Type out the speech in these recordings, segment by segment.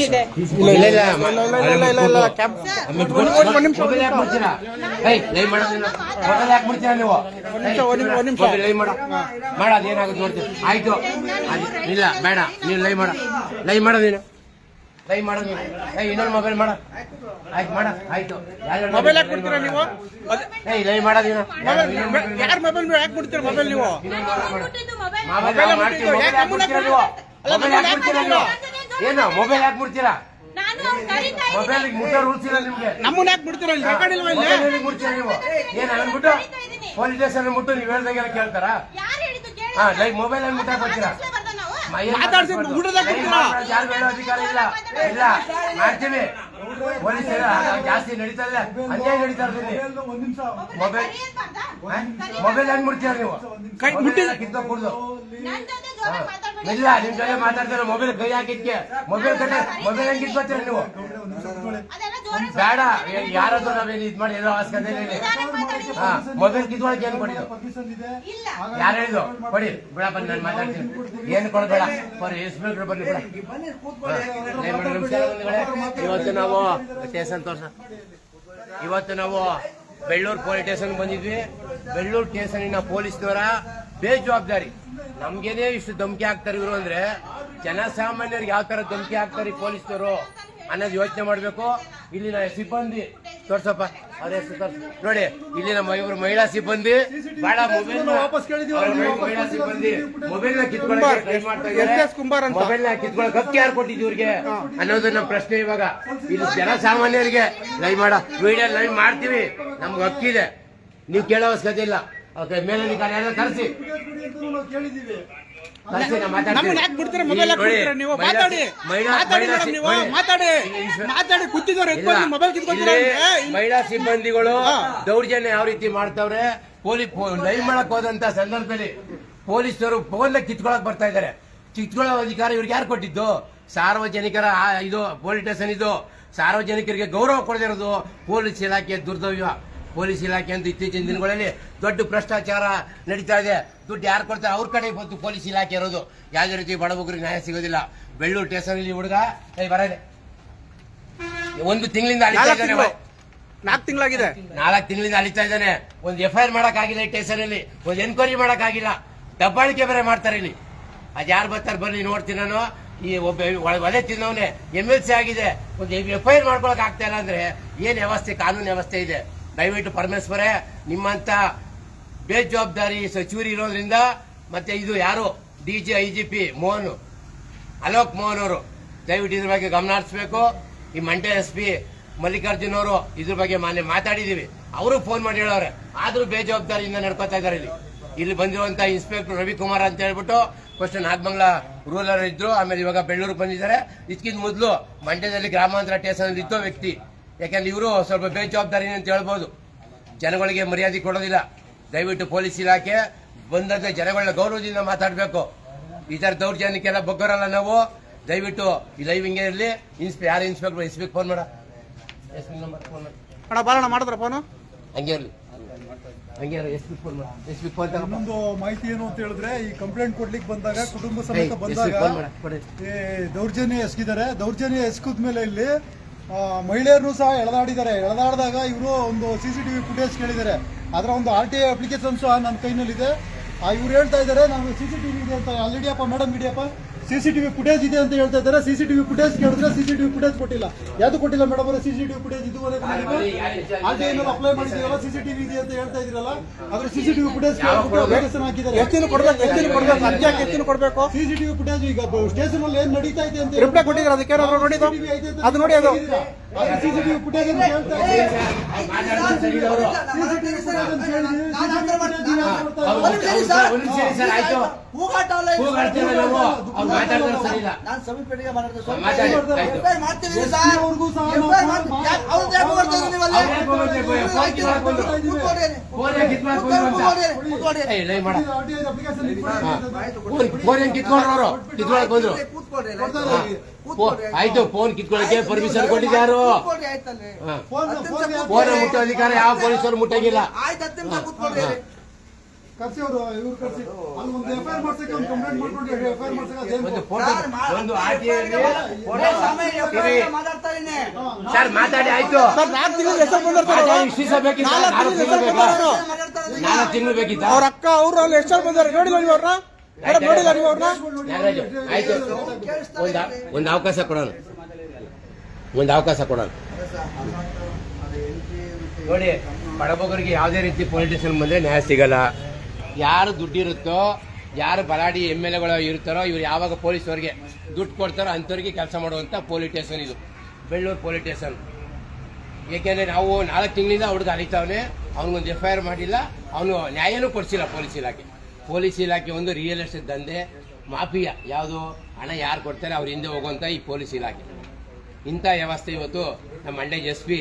ಇದೆ. ಇಲ್ಲ ಇಲ್ಲ ಇಲ್ಲ ಇಲ್ಲ ಇಲ್ಲ ಇಲ್ಲ ಇಲ್ಲ ಕ್ಯಾಬ್ ನಿಮಿಷ ಮೊಬೈಲ್ ಯಾಕೆ ಏಯ್ ಲೈವ್ ಮಾಡೋದಿಲ್ಲ ಮೊಬೈಲ್ ಯಾಕೆ ನೀವು? ಒಂದ್ ನಿಮಿಷ, ಒಂದು ನಿಮಿಷ, ಒಂದ್ ನಿಮಿಷ. ಮೊಬೈಲ್ ಲೈವ್ ಮಾಡ. ಮಾಡ ಅದೇನಾಗುತ್ತೆ ನೋಡ್ತೀನಿ ಆಯ್ತು. ಇಲ್ಲ ಬೇಡ. ನೀನು ಲೈವ್ ಮಾಡ. ಲೈವ್ ಮಾಡ ನೀನು. ಲೈವ್ ಮಾಡ ನೀನು. ಏಯ್ ಇನ್ನೊಂದು ಮೊಬೈಲ್ ಮಾಡ. ಆಯ್ತು ಮಾಡ. ಆಯ್ತು. ಯಾರ್ಯಾರು ಮೊಬೈಲ್ ಯಾಕೆ ಬಿಡ್ತೀರಾ ನೀವು? ಏಯ್ ಲೈವ್ ಮಾಡ ನೀನು ಯಾರ ಮೊಬೈಲ್ ಯಾಕೆ ಕೊಡ್ತೀರಾ ಮೊಬೈಲ್ ನೀವು? ಮೊಬೈಲ್ ಯಾಕೆ ಮಾಡ್ತೀರಾ ಮೊಬೈಲ್ ನೀವು? ಮೊಬೈಲ್ ಯಾಕೆ ಮುಡ್ತೀರಾ ನೀವು? ಏನು ಮೊಬೈಲ್ ಯಾಕೆ ಮುಡ್ತೀರಾ. ಮೊಬೈಲ್ ಮುಟ್ಟೋ ರೂಲ್ಸ್ ಇಲ್ಲ ನಿಮ್ಗೆ. ನಮ್ಮನ್ನ ಯಾಕೆ ಬಿಡ್ತೀರಾ ಇಲ್ಲಿ ರೆಕಾರ್ಡ್ ಇಲ್ವಾ ಇಲ್ಲಿ? ಮೊಬೈಲ್ ಮುಡ್ತೀರಾ ನೀವು? ಏನ್ ಅಂದ್ಬಿಟ್ಟು ಪೊಲೀಸ್ ಸ್ಟೇಷನ್ ಮುಟ್ಟು ನೀವು ಹೇಳ್ದಂಗೆಲ್ಲ ಕೇಳ್ತಾರಾ? ಹಾ ಲೈಕ್ ಮೊಬೈಲ್ ಅಲ್ಲಿ ಮುಟ್ಟಾಕ್ ಬರ್ತೀರಾ ಮಾತಾಡ್ಸ್ಲೇ ಬರ್ದ ನಾವು? ಮಾತಾಡ್ಸಿ ಊಟದಾಗ ಕೊಡ್ತೀರಾ? ಯಾರು ಹೇಳೋ ಅಧಿಕಾರ ಇಲ್ಲ. ಇಲ್ಲ ಮಾಡ್ತೀವಿ. ಪೊಲೀಸ್ ಜಾಸ್ತಿ ನಡೀತಾ ಇಲ್ಲ. ಅನ್ಯಾಯ ನಡೀತಾ ಇರ್ತೀನಿ ಮೊಬೈಲ್? ಮೊಬೈಲ್ ಹೆಂಗ್ ಮುಡ್ತೀರಾ ನೀವು? ಕೈ ಮುಟ್ಟಿ- ಕಿತ್ಕೊಡ್ದು ಇಲ್ಲ ನಿಮ್ ಜೊತೆ ಮಾತಾಡ್ತಾರೆ ಮೊಬೈಲ್ ಕೈ ಹಾಕಿದ್ಕೆ. ಮೊಬೈಲ್ ಕಟ್ಟೆ ಮೊಬೈಲ್ ಹೆಂಗ್ ಕಿತ್ಕೊತೀರ ನೀವು? ಬೇಡ ಯಾರಾದ್ರೂ ನಾವೇನು ಇದ್ ಮಾಡಿ ಏನೋ ಅವಶ್ಯಕತೆ. ಹಾ ಮೊಬೈಲ್ ಕಿತ್ಕೊಳಕ್ ಏನ್ ಕೊಡಿದ್ರು ಇಲ್ಲ. ಯಾರು ಹೇಳಿದ್ರು ಕೊಡಿ ಬಿಡಪ್ಪ ನಾನು ಮಾತಾಡ್ತೀನಿ. ಏನು ಕೊಡ್ಬೇಡ ಬರೀ ಎಸ್ ಬರ್ಲಿ ಬಿಡ. ಹಾ. ನಿಮಿಷ. ಇವತ್ತು ನಾವು ಸ್ಟೇಷನ್ ತೋರ್ಸ ಇವತ್ತು ನಾವು ಬೆಳ್ಳೂರು ಪೊಲೀಸ್ ಸ್ಟೇಷನ್ ಬಂದಿದ್ವಿ. ಬೆಳ್ಳೂರು ಸ್ಟೇಷನಿನ ಪೊಲೀಸ್ನವರ ಬೇಜವಾಬ್ದಾರಿ. ನಮ್ಗೇನೆ ಇಷ್ಟು ಧಮಕಿ ಹಾಕ್ತಾರೆ ಇವರು ಅಂದ್ರೆ ಜನಸಾಮಾನ್ಯರಿಗೆ ಯಾವ ತರ ಧಮಕಿ ಹಾಕ್ತಾರೆ ಪೊಲೀಸರು ಪೊಲೀಸ್ನವರು ಅನ್ನೋದು ಯೋಚನೆ ಮಾಡ್ಬೇಕು. ಇಲ್ಲಿನ ಸಿಬ್ಬಂದಿ ತೋರ್ಸಪ್ಪ. ಅದೇ ಹೆಸರು ತೋರ್ಸು. ನೋಡಿ ಇಲ್ಲಿ ನಮ್ಮ ಇವರು ಮಹಿಳಾ ಸಿಬ್ಬಂದಿ. ಬಹಳ ಮೊಬೈಲ್ ಮಹಿಳಾ ಸಿಬ್ಬಂದಿ. ಮೊಬೈಲ್ನ ಕಿತ್ಕೊಳ್ಳೋಕೆ ಟ್ರೈ ಮಾಡ್ತಾ ಅಂತ. ಮೊಬೈಲ್ನ ಕಿತ್ಕೊಳ್ಳೋಕೆ ಹಕ್ಕಿ ಯಾರು ಕೊಟ್ಟಿದ್ದು ಇವ್ರಿಗೆ? ಅನ್ನೋದು ನಮ್ಮ ಪ್ರಶ್ನೆ ಇವಾಗ. ಇಲ್ಲಿ ಜನಸಾಮಾನ್ಯರಿಗೆ ಲೈವ್ ಮಾಡ ವಿಡಿಯೋ ಲೈವ್ ಮಾಡ್ತೀವಿ. ನಮ್ಗೆ ಹಕ್ಕಿದೆ. ನೀವು ಕೇಳೋ ಅವಶ್ಯಕತೆ ಇಲ್ಲ. ಓಕೆ ಮೇಲಧಿಕಾರಿ ಯಾರು ಕರೆಸಿ. ಕರೆಸಿ ನಾ ಮಾತಾಡ್ತೀನಿ. ನಮ್ಮನ್ನ ಯಾಕೆ ಬಿಡ್ತೀರಾ? ಮೊಬೈಲ್ ಯಾಕೆ ನೀವು? ಮಹಿಳಾ- ಮಾತಾಡಿ. ಮಾತಾಡಿ ಮಹಿಳಾ ಮೇಡಮ್ ನೀವು. ಮಾತಾಡಿ. ಮಾತಾಡಿ. ಕೂತಿದ್ದವ್ರು ಇಲ್ಲ. ಎತ್ಕೊಂಡು ಮೊಬೈಲ್ ಕಿತ್ಕೊತೀರಾ ಇಲ್ಲಿ. ಮಹಿಳಾ ಸಿಬ್ಬಂದಿಗಳು ದೌರ್ಜನ್ಯ ಯಾವ ರೀತಿ ಮಾಡ್ತಾವ್ರೆ? ಪೊಲೀಸ್ ಲೈವ್ ಮಾಡಕ್ ಹೋದಂತ ಸಂದರ್ಭದಲ್ಲಿ ಪೊಲೀಸರು ಫೋನ್ ಕಿತ್ಕೊಳಕ್ ಬರ್ತಾ ಇದಾರೆ ಕಿತ್ಕೊಳ್ಳೋ ಅಧಿಕಾರ ಇವ್ರಿಗೆ ಯಾರು ಕೊಟ್ಟಿದ್ದು? ಸಾರ್ವಜನಿಕರ ಇದು ಪೊಲೀಸ್ ಸ್ಟೇಷನ್ ಇದು. ಸಾರ್ವಜನಿಕರಿಗೆ ಗೌರವ ಕೊಡದಿರೋದು ಪೊಲೀಸ್ ಇಲಾಖೆ ದುರ್ದವ್ಯ ಪೊಲೀಸ್ ಇಲಾಖೆ ಅಂತ ಇತ್ತೀಚಿನ ದಿನಗಳಲ್ಲಿ ದೊಡ್ಡ ಭ್ರಷ್ಟಾಚಾರ ನಡೀತಾ ಇದೆ. ದುಡ್ಡು ಯಾರು ಕೊಡ್ತಾರೆ? ಅವ್ರ ಕಡೆ ಬಂತು ಪೊಲೀಸ್ ಇಲಾಖೆ ಇರೋದು. ಯಾವುದೇ ರೀತಿ ಬಡಬಗ್ರಿಗೆ ನ್ಯಾಯ ಸಿಗೋದಿಲ್ಲ. ಬೆಳ್ಳೂರು ಸ್ಟೇಷನ್ ಅಲ್ಲಿ ಹುಡುಗ ಏ ಬರದೆ ಒಂದು ತಿಂಗಳಿಂದ ಅಳಿತಾ ನಾಲ್ಕು ತಿಂಗಳಾಗಿದೆ. ನಾಲ್ಕು ತಿಂಗಳಿಂದ ಅಳಿತಾ ಇದ್ದಾನೆ. ಒಂದು ಎಫ್ ಐ ಆರ್ ಮಾಡಕ್ ಆಗಿಲ್ಲ ಈ ಸ್ಟೇಷನ್ ಅಲ್ಲಿ. ಒಂದು ಎನ್ಕ್ವೈರಿ ಮಾಡೋಕ್ಕಾಗಿಲ್ಲ. ಆಗಿಲ್ಲ ದಬ್ಬಾಳಿಕೆ ಬೇರೆ ಮಾಡ್ತಾರೆ ಇಲ್ಲಿ. ಅದು ಯಾರು ಬರ್ತಾರೆ ಬರ್ರಿ ನೋಡ್ತೀನಿ ನಾನು. ಈ ಒಬ್ಬ ಒಲೆ ತಿನ್ನವನೆ. ಎಂ ಎಲ್ ಸಿ ಆಗಿದೆ. ಒಂದು ಎಫ್ ಐ ಆರ್ ಮಾಡ್ಕೊಳಕ್ ಆಗ್ತಾ ಇಲ್ಲ ಅಂದ್ರೆ ಏನ್ ವ್ಯವಸ್ಥೆ ಕಾನೂನು ವ್ಯವಸ್ಥೆ ಇದೆ? ದಯವಿಟ್ಟು ಪರಮೇಶ್ವರೇ, ನಿಮ್ಮಂತ ಬೇಜವಾಬ್ದಾರಿ ಸಚಿವರು ಇರೋದ್ರಿಂದ ಮತ್ತೆ ಇದು ಯಾರು? ಡಿ ಐಜಿಪಿ ಮೋಹನ್, ಅಲೋಕ್ ಮೋಹನ್ ಅವರು ದಯವಿಟ್ಟು ಇದ್ರ ಬಗ್ಗೆ ಗಮನ ಹರಿಸಬೇಕು. ಈ ಮಂಡ್ಯ ಎಸ್ ಪಿ ಮಲ್ಲಿಕಾರ್ಜುನ್ ಅವರು ಇದ್ರ ಬಗ್ಗೆ ಮಾನ್ಯ ಮಾತಾಡಿದೀವಿ ಅವರು ಫೋನ್ ಮಾಡಿ ಹೇಳವ್ರೆ. ಆದ್ರೂ ಬೇಜವಾಬ್ದಾರಿಯಿಂದ ನಡ್ಕೋತಾ ಇದಾರೆ ಇಲ್ಲಿ. ಇಲ್ಲಿ ಬಂದಿರುವಂತ ಇನ್ಸ್ಪೆಕ್ಟರ್ ರವಿಕುಮಾರ್ ಅಂತ ಹೇಳ್ಬಿಟ್ಟು ಫಸ್ಟ್ ನಾಗಮಂಗ್ಲ ರೂರಲ್ ಇದ್ರು. ಆಮೇಲೆ ಇವಾಗ ಬೆಳ್ಳೂರು ಬಂದಿದ್ದಾರೆ. ಇದಕ್ಕಿಂತ ಮೊದಲು ಮಂಡ್ಯದಲ್ಲಿ ಗ್ರಾಮಾಂತರ ಸ್ಟೇಷನ್ ಇತ್ತು ವ್ಯಕ್ತಿ. ಯಾಕಂದ್ರೆ ಇವರು ಸ್ವಲ್ಪ ಬೇಜವಾಬ್ದಾರಿ ಅಂತ ಹೇಳ್ಬೋದು. ಜನಗಳಿಗೆ ಮರ್ಯಾದೆ ಕೊಡೋದಿಲ್ಲ. ದಯವಿಟ್ಟು ಪೊಲೀಸ್ ಇಲಾಖೆ ಬಂದಂತ ಜನಗಳನ್ನ ಗೌರವದಿಂದ ಮಾತಾಡಬೇಕು. ಈ ತರ ದೌರ್ಜನ್ಯಕ್ಕೆಲ್ಲ ಬಗ್ಗರಲ್ಲ ನಾವು. ದಯವಿಟ್ಟು ಈ ಲೈವ್ ಹಿಂಗೆ ಇರಲಿ. ಇನ್ಸ್ಪೆ ಯಾರು ಇನ್ಸ್ಪೆಕ್ಟರ್ ಎಸ್ ಬಿ ಫೋನ್ ಮಾಡ. ಎಸ್ ನಂಬರ್ ಫೋನ್ ಮಾಡಿ. ಅಣ್ಣ ಬಾರಣ ಮಾಡಿದ್ರ ಫೋನು? ಹಂಗೆ ಇರಲಿ. ಹಂಗೆ ಎಸ್ ಪಿ ಫೋನ್ ಮಾಡ. ಎಸ್ ಫೋನ್ ಮಾಹಿತಿ ಏನು ಅಂತ ಹೇಳಿದ್ರೆ ಈ ಕಂಪ್ಲೇಂಟ್ ಕೊಡ್ಲಿಕ್ಕೆ ಬಂದಾಗ ಕುಟುಂಬ ಸಮೇತ ಬಂದಾಗ ದೌರ್ಜನ್ಯ ಎಸ್ಗಿದ್ದಾರೆ. ದೌರ್ಜನ್ಯ ಎಸ್ಕಿದ ಮೇಲೆ ಇಲ್ಲಿ ಆ, ಮಹಿಳೆಯರು ಸಹ ಎಳೆದಾಡಿದ್ದಾರೆ. ಎಳೆದಾಡಿದಾಗ ಇವರು ಒಂದು C C T V footage ಕೇಳಿದ್ದಾರೆ. ಅದರ ಒಂದು ಆರ್ ಟಿ ಐ ಅಪ್ಲಿಕೇಶನ್ ಸಹ ನನ್ನ ಕೈನಲ್ಲಿದೆ. ಇವ್ರು ಹೇಳ್ತಾ ಇದ್ದಾರೆ ನಾನು ಸಿ ಸಿ ಟಿವಿ ಇದೆ ಅಂತ ಆಲ್ರೆಡಿಯಪ್ಪ ಮೇಡಮ್ ಇಡಿಯಪ್ಪ ಸಿ ಸಿ ಟಿವಿ ಫುಟೇಜ್ ಇದೆ ಅಂತ ಹೇಳ್ತಾ ಇದ್ದಾರೆ. ಸಿ ಸಿ ಟಿವಿ ಫುಟೇಜ್ ಕೇಳಿದ್ರೆ ಸಿಸಿ ಸಿ ಟಿವಿ ಫುಟೇಜ್ ಕೊಟ್ಟಿಲ್ಲ. ಯಾವುದು ಕೊಟ್ಟಿಲ್ಲ ಮೇಡಮ್ ಅವರ? ಸಿಸಿ ಸಿ ಟಿವಿ ಫುಟೇಜ್ ಇದು ಅಪ್ಲೈ ಮಾಡಿದೀವಲ್ಲ ಸಿ ಸಿ ಟಿವಿ ಇದೆ ಅಂತ ಹೇಳ್ತಾ ಇದ್ರಲ್ಲ ಅದ್ರ C C TV footage application ಹಾಕಿದ್ದಾರೆ. ಎಷ್ಟು ದಿನ ಕೊಡ್ಬೇಕು ಎಷ್ಟು ದಿನ ಕೊಡ್ಬೇಕು ಕೊಡಬೇಕು. ಸಿ ದಿನ ಫುಟೇಜ್ ಈಗ ಸ್ಟೇಷನ್ ಅಲ್ಲಿ ಏನ್ ನಡೀತಾ ಇದೆ ಅಂತ ರಿಪ್ಲೈ ಕೊಟ್ಟಿದ್ರೆ ಅದಕ್ಕೆ ಏನಾದ್ರು ನೋಡಿದ್ದು? ಅದು ನೋಡಿ ಅದು. ಸಿಸಿಟಿವಿ ಫುಟೇಜ್ ಅಂತ ಹೇಳ್ತಾ ಮಾತಾಡ್ತಾರೆ ಸರಿ ಅವರು ಸಿಸಿಟಿವಿ ಫುಟೇಜ್ ಅಂತ ಹೇಳಿ ಒಂದು ನಿಮಿಷ ಸರ್ ಆಯ್ತು. ಕೂಗಾಡ್ತೇವೆ ನಾವು ಸರಿ ಇಲ್ಲ. ನಾನು ಸಮೀಪೆಟ್ಟಿಗೆ ಮಾಡ್ತೀವಿ ಸರ್ ಅವ್ರಿಗೂ ಸಹ ಫೋನ್? ಅವ್ರು ಯಾಕೆ ಮಾಡ್ತಾ ಕಿತ್ಕೊಂಡ್ರು ಕಿತ್ಕೊಳಕ್ ಬಂದ್ರು. ಆಯ್ತು ಫೋನ್ ಕಿತ್ಕೊಳಕ್ಕೆ ಪರ್ಮಿಷನ್ ಕೊಟ್ಟಿದ್ದಾರು. ಫೋನ್ ಮುಟ್ಟೋ ಅಧಿಕಾರ ಯಾವ ಪೊಲೀಸರು ಮುಟ್ಟಂಗಿಲ್ಲ ಆಯ್ತು ಹತ್ತು ನಿಮಿಷ ಕೂತ್ಕೊಳ್ಳಿ ಕರ್ಸಿ ಅವರು ಇವ್ರು ಕರ್ಸಿ. ಅಲ್ಲಿ ಒಂದು ಎಫ್ ಐ ಆರ್ ಮಾಡ್ಸಕ್ಕೆ ಒಂದು ಕಂಪ್ಲೇಂಟ್ ಮಾಡ್ಕೊಂಡು ಎಫ್ ಐ ಆರ್ ಮಾಡ್ಸಕ್ಕೆ ಅದೇನು ಸರ್. ಮಾತಾಡಿ ಆಯ್ತು. ನಾಲ್ಕು ತಿಂಗಳು ಅವ್ರ. ಅಕ್ಕ ಅವ್ರು ಅಲ್ಲಿ ಎಷ್ಟು ಬಂದಾರೆ ನೋಡಿಲ್ಲ ನೀವು ಅವ್ರನ್ನ? ನೋಡಿಲ್ಲ ನೀವು ಅವ್ರನ್ನ? ಆಯ್ತು. ಒಂದು ಒಂದು ಅವಕಾಶ ಕೊಡೋಣ. ಒಂದು ಅವಕಾಶ ಕೊಡೋಣ. ನೋಡಿ ಬಡಬಗರಿಗೆ ಯಾವುದೇ ರೀತಿ ಪೊಲಿಟಿಷಿಯನ್ ಬಂದ್ರೆ ನ್ಯಾಯ ಸಿಗಲ್ಲ. ಯಾರು ದುಡ್ಡಿರುತ್ತೋ, ಯಾರು ಬಲಾಡಿ ಎಂ ಎಲ್ ಎಗಳು ಇರ್ತಾರೋ ಇವ್ರು ಯಾವಾಗ ಪೊಲೀಸವ್ರಿಗೆ ದುಡ್ಡು ಕೊಡ್ತಾರೋ ಅಂಥವ್ರಿಗೆ ಕೆಲಸ ಮಾಡುವಂಥ ಪೊಲೀಸ್ ಸ್ಟೇಷನ್ ಇದು. ಬೆಳ್ಳೂರು ಪೊಲೀಸ್ ಸ್ಟೇಷನ್ ಏಕೆಂದರೆ ನಾವು ನಾಲ್ಕು ತಿಂಗಳಿಂದ ಹುಡುಗ ಅಲಿತಾವನೆ ಅವ್ನಿಗೊಂದು ಎಫ್ ಐ ಆರ್ ಮಾಡಿಲ್ಲ, ಅವನು ನ್ಯಾಯನೂ ಕೊಡಿಸಿಲ್ಲ ಪೊಲೀಸ್ ಇಲಾಖೆ. ಪೊಲೀಸ್ ಇಲಾಖೆ ಒಂದು ರಿಯಲ್ ಎಸ್ಟೇಟ್ ದಂಧೆ, ಮಾಫಿಯಾ. ಯಾವುದು? ಹಣ ಯಾರು ಕೊಡ್ತಾರೆ, ಅವ್ರ ಹಿಂದೆ ಹೋಗುವಂಥ ಈ ಪೊಲೀಸ್ ಇಲಾಖೆ. ಇಂಥ ವ್ಯವಸ್ಥೆ ಇವತ್ತು ನಮ್ಮ ಮಂಡ್ಯ ಎಸ್ ಪಿ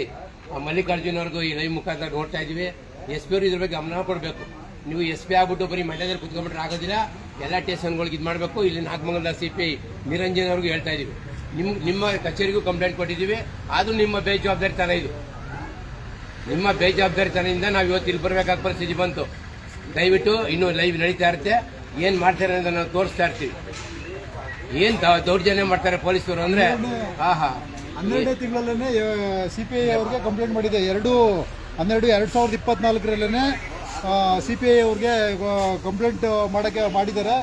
ಮಲ್ಲಿಕಾರ್ಜುನ್ ಅವ್ರಿಗೂ ಈ ಲೈವ್ ಮುಖಾಂತರ ನೋಡ್ತಾ ಇದೀವಿ. ಎಸ್ ಪಿ ಅವರು ಇದ್ರ ಬಗ್ಗೆ ಗಮನ ಕೊಡಬೇಕು. ನೀವು ಎಸ್ ಪಿ ಆಗ್ಬಿಟ್ಟು ಬರೀ ಮಂಡ್ಯದಲ್ಲಿ ಕುತ್ಕೊಂಡ್ಬಿಟ್ರೆ ಆಗೋದಿಲ್ಲ. ಎಲ್ಲ ಸ್ಟೇಷನ್ಗಳಿಗೆ ಇದು ಮಾಡಬೇಕು. ಇಲ್ಲಿ ನಾಗಮಂಗಲದ ಸಿ ಪಿ ನಿರಂಜನ್ ಅವ್ರಿಗೂ ಹೇಳ್ತಾ ಇದೀವಿ. ನಿಮ್ಮ ನಿಮ್ಮ ಕಚೇರಿಗೂ ಕಂಪ್ಲೇಂಟ್ ಕೊಟ್ಟಿದ್ದೀವಿ. ಆದರೂ ನಿಮ್ಮ ಬೇಜವಾಬ್ದಾರಿತನ ಇದು. ನಿಮ್ಮ ಬೇಜವಾಬ್ದಾರಿತನದಿಂದ ನಾವು ಇವತ್ತು ಇಲ್ಲಿ ಬರಬೇಕಾದ ಪರಿಸ್ಥಿತಿ ಬಂತು. ದಯವಿಟ್ಟು ಇನ್ನೂ ಲೈವ್ ನಡೀತಾ ಇರುತ್ತೆ. ಏನು ಮಾಡ್ತಾರೆ ಅಂತ ನಾವು ತೋರಿಸ್ತಾ ಇರ್ತೀವಿ. ಏನು ದೌರ್ಜನ್ಯ ಮಾಡ್ತಾರೆ ಪೊಲೀಸರು ಅಂದ್ರೆ? ಆಹಾ ಹನ್ನೆರಡನೇ ತಿಂಗಳಲ್ಲೇ ಸಿ ಪಿ ಐ ಅವ್ರಿಗೆ ಕಂಪ್ಲೇಂಟ್ ಮಾಡಿದೆ. ಎರಡು ಹನ್ನೆರಡು ಎರಡು ಸಾವಿರದ ಇಪ್ಪತ್ನಾಲ್ಕರಲ್ಲೇ ಸಿ ಪಿ ಐ ಅವ್ರಿಗೆ ಕಂಪ್ಲೇಂಟ್ ಮಾಡೋಕ್ಕೆ ಮಾಡಿದ್ದಾರೆ.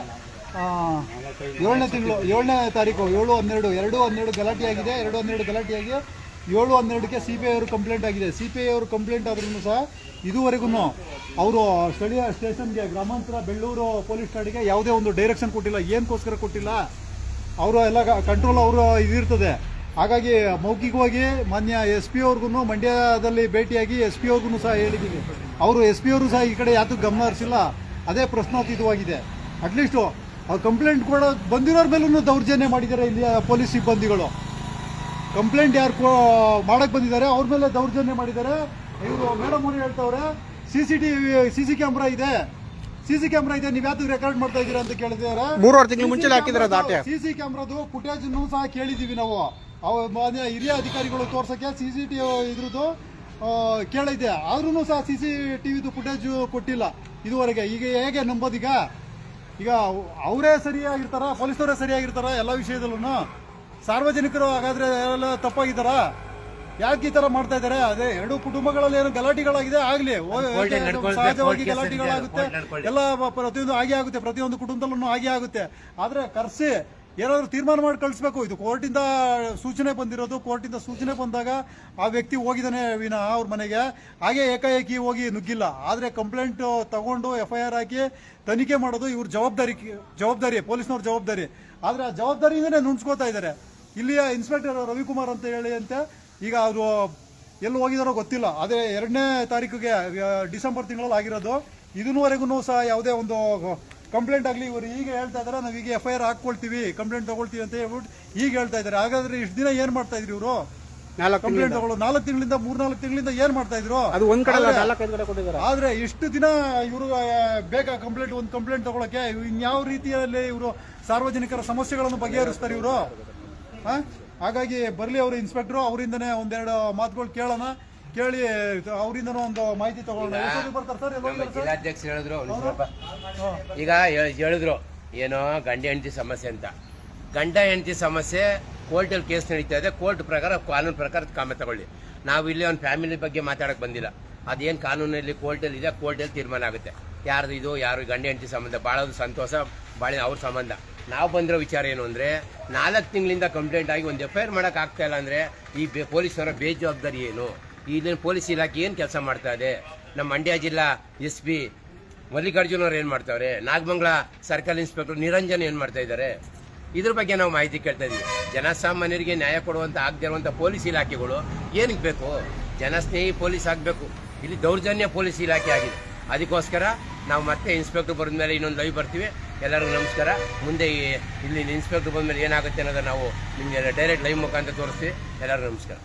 ಏಳನೇ ತಿಂಗಳು, ಏಳನೇ ತಾರೀಕು, ಏಳು ಹನ್ನೆರಡು, ಎರಡು ಹನ್ನೆರಡು ಗಲಾಟೆ ಆಗಿದೆ, ಎರಡು ಹನ್ನೆರಡು ಗಲಾಟೆಯಾಗಿ ಏಳು ಹನ್ನೆರಡಕ್ಕೆ ಸಿ ಪಿ ಐ ಅವರು ಕಂಪ್ಲೇಂಟ್ ಆಗಿದೆ. ಸಿ ಪಿ ಐ ಅವರು ಕಂಪ್ಲೇಂಟ್ ಆದ್ರೂ ಸಹ ಇದುವರೆಗೂ ಅವರು ಸ್ಥಳೀಯ ಸ್ಟೇಷನ್ಗೆ ಗ್ರಾಮಾಂತರ ಬೆಳ್ಳೂರು ಪೊಲೀಸ್ ಠಾಣೆಗೆ ಯಾವುದೇ ಒಂದು ಡೈರೆಕ್ಷನ್ ಕೊಟ್ಟಿಲ್ಲ ಏನಕ್ಕೋಸ್ಕರ ಕೊಟ್ಟಿಲ್ಲ. ಅವರು ಎಲ್ಲ ಕಂಟ್ರೋಲ್ ಅವರು ಇದಿರ್ತದೆ. ಹಾಗಾಗಿ ಮೌಖಿಕವಾಗಿ ಮಾನ್ಯ ಎಸ್ ಪಿ ಅವ್ರಿಗೂ ಮಂಡ್ಯದಲ್ಲಿ ಭೇಟಿಯಾಗಿ ಎಸ್ ಪಿ ಅವ್ರಿಗೂ ಸಹ ಹೇಳಿದ್ದೀವಿ. ಅವರು ಎಸ್ ಪಿ ಅವರು ಸಹ ಈ ಕಡೆ ಯಾತೂ ಗಮನ ಹರಿಸಿಲ್ಲ. ಅದೇ ಪ್ರಶ್ನಾತೀತವಾಗಿದೆ. ಅಟ್ಲೀಸ್ಟು ಅವ್ರು ಕಂಪ್ಲೇಂಟ್ ಕೊಡೋ ಬಂದಿರೋರ ಮೇಲೂ ದೌರ್ಜನ್ಯ ಮಾಡಿದ್ದಾರೆ ಇಲ್ಲಿಯ ಪೊಲೀಸ್ ಸಿಬ್ಬಂದಿಗಳು. ಕಂಪ್ಲೇಂಟ್ ಯಾರು ಕೊ ಮಾಡಕ್ ಬಂದಿದ್ದಾರೆ ಅವ್ರ ಮೇಲೆ ದೌರ್ಜನ್ಯ ಮಾಡಿದ್ದಾರೆ. ಇವರು ಮೇಡಮ್ ಅವರು ಹೇಳ್ತವ್ರೆ C C T V C C camera ಇದೆ. ಸಿ ಸಿ ಕ್ಯಾಮ್ರಾ ಇದೆ ನೀವು ಯಾವ್ದು ರೆಕಾರ್ಡ್ ಮಾಡ್ತಾ ಇದ್ದೀರಾ ಅಂತ ಕೇಳಿದ್ದಾರೆ. ಮೂರುವರೆ ತಿಂಗಳು ಮುಂಚೆ ಸಿ ಸಿ ಕ್ಯಾಮ್ರಾದು ಫುಟೇಜ್ ಸಹ ಕೇಳಿದ್ದೀವಿ ನಾವು. ಮಾನ್ಯ ಹಿರಿಯ ಅಧಿಕಾರಿಗಳು ತೋರ್ಸೋಕ್ಕೆ ಸಿ ಸಿ ಟಿ ಇದ್ರದ್ದು ಕೇಳಿದ್ದೆ ಆದ್ರೂ ಸಹ ಸಿ ಸಿ ಟಿ ವಿದು ಫುಟೇಜು ಕೊಟ್ಟಿಲ್ಲ ಇದುವರೆಗೆ. ಈಗ ಹೇಗೆ ನಂಬೋದೀಗ ಈಗ? ಅವರೇ ಸರಿಯಾಗಿರ್ತಾರ? ಪೊಲೀಸರೇ ಸರಿಯಾಗಿರ್ತಾರ? ಎಲ್ಲ ವಿಷಯದಲ್ಲೂ ಸಾರ್ವಜನಿಕರು ಹಾಗಾದ್ರೆ ಎಲ್ಲ ತಪ್ಪಾಗಿದ್ದಾರ? ಯಾಕೆ ಈ ತರ ಮಾಡ್ತಾ ಇದಾರೆ ಅದೇ ಎರಡು ಕುಟುಂಬಗಳಲ್ಲಿ ಏನು ಗಲಾಟೆಗಳಾಗಿದೆ? ಆಗ್ಲಿ. ಸಹಜವಾಗಿ ಗಲಾಟೆಗಳಾಗುತ್ತೆ? ಎಲ್ಲ ಪ್ರತಿಯೊಂದು ಹಾಗೆ ಆಗುತ್ತೆ. ಪ್ರತಿಯೊಂದು ಕುಟುಂಬದಲ್ಲೂ ಹಾಗೆ ಆಗುತ್ತೆ. ಆದ್ರೆ ಕರ್ಸಿ ಏನಾದ್ರು ತೀರ್ಮಾನ ಮಾಡಿ ಕಳಿಸ್ಬೇಕು. ಇದು ಕೋರ್ಟಿಂದ ಸೂಚನೆ ಬಂದಿರೋದು. ಕೋರ್ಟಿಂದ ಸೂಚನೆ ಬಂದಾಗ ಆ ವ್ಯಕ್ತಿ ಹೋಗಿದ್ದಾನೆ ವಿನ ಅವ್ರ ಮನೆಗೆ. ಹಾಗೆ ಏಕಾಏಕಿ ಹೋಗಿ ನುಗ್ಗಿಲ್ಲ. ಆದ್ರೆ ಕಂಪ್ಲೇಂಟ್ ತಗೊಂಡು ಎಫ್ ಐ ಆರ್ ಹಾಕಿ ತನಿಖೆ ಮಾಡೋದು ಇವ್ರ ಜವಾಬ್ದಾರಿ ಜವಾಬ್ದಾರಿ, ಪೊಲೀಸ್ನವ್ರ ಜವಾಬ್ದಾರಿ. ಆದ್ರೆ ಆ ಜವಾಬ್ದಾರಿಯಿಂದನೇ ನುಣ್ಸ್ಕೋತಾ ಇದ್ದಾರೆ. ಇಲ್ಲಿಯ ಇನ್ಸ್ಪೆಕ್ಟರ್ ರವಿಕುಮಾರ್ ಅಂತ ಹೇಳಿ ಅಂತ, ಈಗ ಅವರು ಎಲ್ಲಿ ಹೋಗಿದಾರೋ ಗೊತ್ತಿಲ್ಲ. ಅದೇ ಎರಡನೇ ತಾರೀಕಿಗೆ, ಡಿಸೆಂಬರ್ ತಿಂಗಳಲ್ಲಿ ಆಗಿರೋದು. ಇದನ್ನೂವರೆಗೂ ಸಹ ಯಾವುದೇ ಒಂದು ಕಂಪ್ಲೇಂಟ್ ಆಗಲಿ ಇವರು ಈಗ ಹೇಳ್ತಾ ಇದ್ದಾರೆ ನಾವು ಈಗ ಎಫ್ ಐ ಆರ್ ಹಾಕ್ಕೊಳ್ತೀವಿ ಕಂಪ್ಲೇಂಟ್ ತಗೊಳ್ತೀವಿ ಅಂತ ಹೇಳ್ಬಿಟ್ಟು ಈಗ ಹೇಳ್ತಾ ಇದ್ದಾರೆ ಹಾಗಾದ್ರೆ ಇಷ್ಟು ದಿನ ಏನ್ ಮಾಡ್ತಾ ಇದ್ರಿ ಇವರು? ನಾಲ್ಕು ಕಂಪ್ಲೇಂಟ್ ತಗೊಳ್ಳೋ ನಾಲ್ಕು ತಿಂಗಳಿಂದ ಮೂರ್ನಾಲ್ಕು ತಿಂಗಳಿಂದ ಏನ್ ಮಾಡ್ತಾ ಇದ್ರು? ಅದು ಒಂದ್ ಕಡೆ ಆದ್ರೆ ಇಷ್ಟು ದಿನ ಇವರು ಬೇಕಾ ಕಂಪ್ಲೇಂಟ್ ಒಂದು ಕಂಪ್ಲೇಂಟ್ ತಗೊಳಕ್ಕೆ? ಇನ್ಯಾವ ರೀತಿಯಲ್ಲಿ ಇವರು ಸಾರ್ವಜನಿಕರ ಸಮಸ್ಯೆಗಳನ್ನು ಬಗೆಹರಿಸ್ತಾರೆ ಇವರು? ಹಾಗಾಗಿ ಬರ್ಲಿ ಅವರು ಇನ್ಸ್ಪೆಕ್ಟರ್ ಅವರಿಂದನೇ ಒಂದೆರಡು ಮಾತುಗಳು ಕೇಳೋಣ. ಕೇಳಿ ಅವರಿಂದ ಒಂದು ಮಾಹಿತಿ ತಗೊಳ್ಳೋಣ. ಎಷ್ಟೊತ್ತಿಗೆ ಬರ್ತಾರೆ ಸರ್? ಎಲ್ಲಿ ನಮ್ಮ ಹೋಗಿದ್ದಾರೆ ಸರ್? ಜಿಲ್ಲಾಧ್ಯಕ್ಷರು ಹೇಳಿದ್ರು ಒಂದ್ ಸ್ವಲ್ಪ ಹಾ. ಈಗ ಹೇಳ್- ಹೇಳಿದ್ರು ಏನೋ ಗಂಡ ಹೆಂಡತಿ ಸಮಸ್ಯೆ ಅಂತ. ಗಂಡ ಹೆಂಡತಿ ಸಮಸ್ಯೆ ಕೋರ್ಟಲ್ಲಿ ಕೇಸ್ ನಡೀತಾ ಇದೆ ಕೋರ್ಟ್ ಪ್ರಕಾರ ಕಾನೂನು ಪ್ರಕಾರ ಕಾಮೆ ತಗೊಳ್ಳಿ. ನಾವು ಇಲ್ಲಿ ಒಂದು ಫ್ಯಾಮಿಲಿ ಬಗ್ಗೆ ಮಾತಾಡಕ್ ಬಂದಿಲ್ಲ. ಅದೇನು ಕಾನೂನಲ್ಲಿ ಕೋರ್ಟಲ್ಲಿ ಇದೆ ಕೋರ್ಟಲ್ಲಿ ತೀರ್ಮಾನ ಆಗುತ್ತೆ. ಯಾರ್ದು ಇದು ಯಾರು ಗಂಡ ಹೆಂಡತಿ ಸಂಬಂಧ ಭಾಳ ಸಂತೋಷ ಭಾಳ ಅವ್ರ ಸಂಬಂಧ. ನಾವು ಬಂದಿರೋ ವಿಚಾರ ಏನು ಅಂದರೆ ನಾಲ್ಕು ತಿಂಗಳಿಂದ ಕಂಪ್ಲೇಂಟ್ ಆಗಿ ಒಂದು ಎಫ್ ಐ ಆರ್ ಮಾಡೋಕ್ಕಾಗ್ತಾ ಆಗ್ತಾ ಇಲ್ಲ ಅಂದರೆ ಈ ಬೆ- ಪೊಲೀಸರ ಬೇಜವಾಬ್ದಾರಿ ಏನು? ಇಲ್ಲಿನ ಪೊಲೀಸ್ ಇಲಾಖೆ ಏನು ಕೆಲಸ ಮಾಡ್ತಾ ಇದೆ? ನಮ್ಮ ಮಂಡ್ಯ ಜಿಲ್ಲಾ ಎಸ್ ಪಿ ಮಲ್ಲಿಕಾರ್ಜುನ್ ಅವ್ರು ಏನು ಮಾಡ್ತಾವ್ರೆ? ನಾಗಮಂಗ್ಲ ಸರ್ಕಲ್ ಇನ್ಸ್ಪೆಕ್ಟರ್ ನಿರಂಜನ್ ಏನು ಮಾಡ್ತಾ ಇದ್ದಾರೆ ಇದ್ರ ಬಗ್ಗೆ ನಾವು ಮಾಹಿತಿ ಕೇಳ್ತಾ ಇದ್ದೀವಿ ಜನಸಾಮಾನ್ಯರಿಗೆ ನ್ಯಾಯ ಕೊಡುವಂಥ ಆಗದೆ ಇರುವಂಥ ಪೊಲೀಸ್ ಇಲಾಖೆಗಳು ಏನಕ್ಕೆ ಬೇಕು? ಜನಸ್ನೇಹಿ ಪೊಲೀಸ್ ಆಗಬೇಕು. ಇಲ್ಲಿ ದೌರ್ಜನ್ಯ ಪೊಲೀಸ್ ಇಲಾಖೆ ಆಗಿದೆ. ಅದಕ್ಕೋಸ್ಕರ ನಾವು ಮತ್ತೆ ಇನ್ಸ್ಪೆಕ್ಟರ್ ಬಂದ ಮೇಲೆ ಇನ್ನೊಂದು ಲೈವ್ ಬರ್ತೀವಿ. ಎಲ್ಲರಿಗೂ ನಮಸ್ಕಾರ. ಮುಂದೆ ಇಲ್ಲಿ ಇನ್ಸ್ಪೆಕ್ಟರ್ ಬಂದ ಮೇಲೆ ಏನಾಗುತ್ತೆ ಅನ್ನೋದನ್ನು ನಾವು ನಿಮಗೆ ಡೈರೆಕ್ಟ್ ಲೈವ್ ಮುಖಾಂತರ ತೋರಿಸ್ತೀವಿ. ಎಲ್ಲರಿಗೂ ನಮಸ್ಕಾರ.